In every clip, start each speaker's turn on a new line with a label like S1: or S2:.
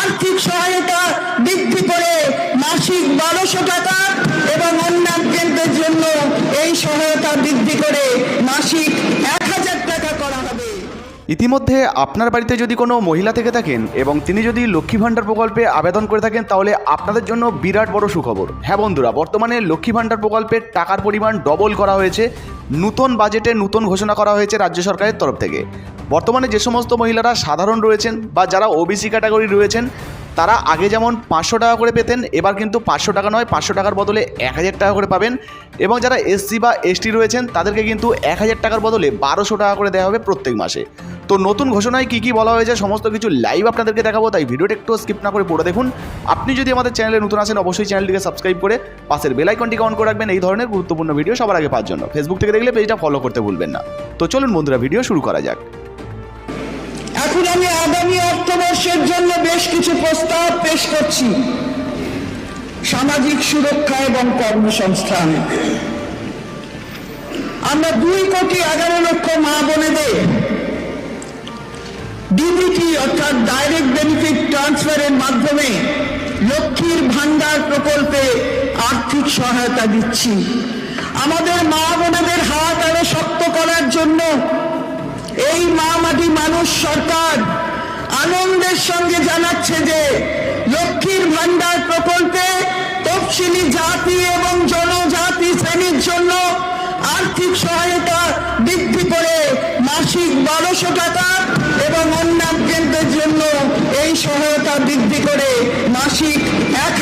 S1: আর্থিক সহায়তা বৃদ্ধি করে মাসিক বারোশো টাকা এবং অন্যান্যদের জন্য এই সহায়তা বৃদ্ধি করে মাসিক এক হাজার টাকা করা হবে।
S2: ইতিমধ্যে আপনার বাড়িতে যদি কোনো মহিলা থেকে থাকেন এবং তিনি যদি লক্ষ্মী ভাণ্ডার প্রকল্পে আবেদন করে থাকেন, তাহলে আপনাদের জন্য বিরাট বড় সুখবর। হ্যাঁ বন্ধুরা, বর্তমানে লক্ষ্মী ভাণ্ডার প্রকল্পের টাকার পরিমাণ ডবল করা হয়েছে। নতুন বাজেটে নতুন ঘোষণা করা হয়েছে রাজ্য সরকারের তরফ থেকে। বর্তমানে যে সমস্ত মহিলারা সাধারণ রয়েছেন বা যারা ওবিসি ক্যাটাগরি রয়েছেন, তারা আগে যেমন পাঁচশো টাকা করে পেতেন, এবার কিন্তু পাঁচশো টাকা নয়, পাঁচশো টাকার বদলে এক হাজার টাকা করে পাবেন। এবং যারা এসসি বা এসটি রয়েছেন, তাদেরকে কিন্তু এক হাজার টাকার বদলে বারোশো টাকা করে দেওয়া হবে প্রত্যেক মাসে। তো নতুন ঘোষণায় কী কী বলা হয়েছে, সমস্ত কিছু লাইভ আপনাদেরকে দেখাবো, তাই ভিডিওটা একটু স্কিপ না করে পড়ে দেখুন। আপনি যদি আমাদের চ্যানেলে নতুন আসেন অবশ্যই চ্যানেলটিকে সাবস্ক্রাইব করে পাশের বেল আইকনটিকে অন করে রাখবেন। এই ধরনের গুরুত্বপূর্ণ ভিডিও সবার আগে পাওয়ার জন্য। ফেসবুক থেকে দেখলে পেজটা ফলো করতে ভুলবেন না। তো চলুন বন্ধুরা ভিডিও শুরু করা যাক।
S1: এখন আমি আগামী অর্থবর্ষের জন্য বেশ কিছু প্রস্তাব পেশ করছি। সামাজিক সুরক্ষা এবং কর্মসংস্থান। আমরা দুই কোটি এগারো লক্ষ মা বোনেদের ডিবিটি অর্থাৎ ডাইরেক্ট বেনিফিট ট্রান্সফারের মাধ্যমে লক্ষ্মীর ভান্ডার প্রকল্পে আর্থিক সহায়তা দিচ্ছি। আমাদের মা বোনেদের হাত আরও শক্ত করার জন্য এই মা মাটি মানুষ সরকার আনন্দের সঙ্গে জানাচ্ছে যে লক্ষ্মীর ভান্ডার প্রকল্পে তফসিলি জাতি এবং জনজাতি শ্রেণির জন্য আর্থিক সহায়তা বৃদ্ধি করে মাসিক বারোশো টাকা এবং অন্যান্যদের জন্য এই সহায়তা বৃদ্ধি করে মাসিক এক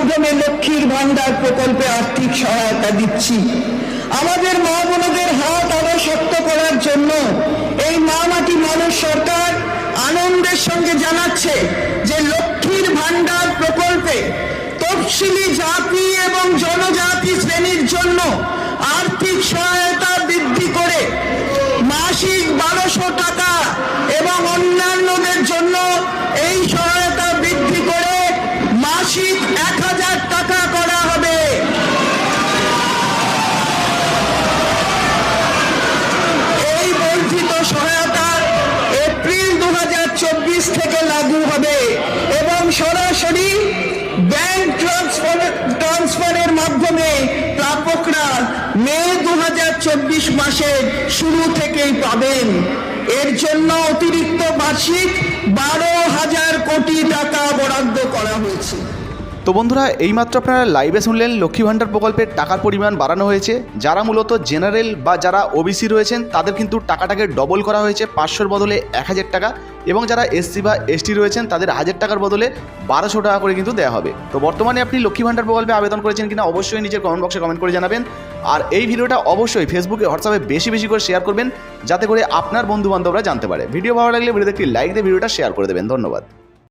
S1: মাধ্যমে লক্ষ্মীর ভান্ডার প্রকল্পে আর্থিক সহায়তা দিচ্ছি। আমাদের মা বোনদের হাত আরও শক্ত করার জন্য এই মা মাটি মানুষ সরকার আনন্দের সঙ্গে জানাচ্ছে যে লক্ষ্মীর ভান্ডার প্রকল্পে তফসিলি জাতি এবং জনজাতি শ্রেণির জন্য আর্থিক সহায়তা বৃদ্ধি করে মাসিক বারোশো টাকা এবং অন্যান্যদের জন্য এই সহায়তা বৃদ্ধি করে মাসিক এক হাজার টাকা করা হবে এই বর্ধিত সহায়তা এপ্রিল দু থেকে লাগু হবে এবং সরাসরি ব্যাংক ট্রান্সফার মাধ্যমে প্রাপকরা মে দু হাজার চব্বিশ মাসের শুরু থেকেই পাবেন। এর জন্য অতিরিক্ত বার্ষিক বারো হাজার কোটি টাকা বরাদ্দ করা হয়েছে।
S2: তো বন্ধুরা, এইমাত্র আপনারা লাইভে শুনলেন লক্ষ্মী ভাণ্ডার প্রকল্পের টাকার পরিমাণ বাড়ানো হয়েছে। যারা মূলত জেনারেল বা যারা ওবিসি রয়েছেন, তাদের কিন্তু টাকাটাকে ডবল করা হয়েছে পাঁচশোর বদলে এক হাজার টাকা এবং যারা এসসি বা এসটি রয়েছেন, তাদের হাজার টাকার বদলে বারোশো টাকা করে কিন্তু দেওয়া হবে। তো বর্তমানে আপনি লক্ষ্মী ভাণ্ডার প্রকল্পে আবেদন করেছেন কিনা অবশ্যই নিজের কমেন্ট বক্সে কমেন্ট করে জানাবেন। আর এই ভিডিওটা অবশ্যই ফেসবুকে হোয়াটসঅ্যাপে বেশি বেশি করে শেয়ার করবেন, যাতে করে আপনার বন্ধু বান্ধবরা জানতে পারে। ভিডিও ভালো লাগলে ভিডিওতে একটি লাইক দিয়ে ভিডিওটা শেয়ার করে দেবেন। ধন্যবাদ।